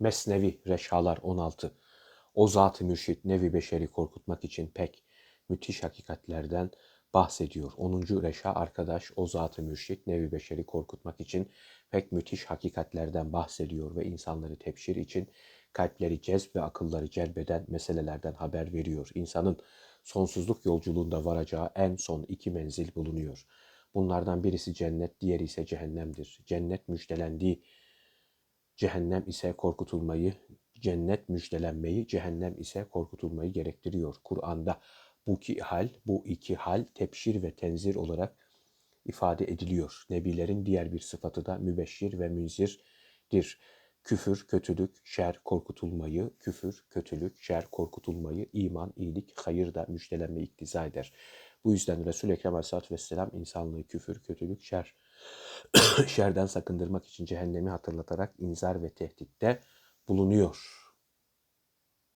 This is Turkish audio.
Mesnevi Reşalar 16 O zat-ı mürşit nevi beşeri korkutmak için pek müthiş hakikatlerden bahsediyor. 10. Reşa arkadaş o zat-ı mürşit nevi beşeri korkutmak için pek müthiş hakikatlerden bahsediyor ve insanları tebşir için kalpleri cezb ve akılları celbeden meselelerden haber veriyor. İnsanın sonsuzluk yolculuğunda varacağı en son iki menzil bulunuyor. Bunlardan birisi cennet, diğeri ise cehennemdir. Cennet müjdelendiği Cehennem ise korkutulmayı, cennet müjdelenmeyi, cehennem ise korkutulmayı gerektiriyor. Kur'an'da bu iki hal, bu iki hal tepşir ve tenzir olarak ifade ediliyor. Nebilerin diğer bir sıfatı da mübeşşir ve münzirdir. Küfür, kötülük, şer, korkutulmayı, küfür, kötülük, şer, korkutulmayı, iman, iyilik, hayır da müjdelenme iktiza eder. Bu yüzden Resul-i Ekrem Aleyhisselatü Vesselam insanlığı küfür, kötülük, şer, şerden sakındırmak için cehennemi hatırlatarak inzar ve tehditte bulunuyor.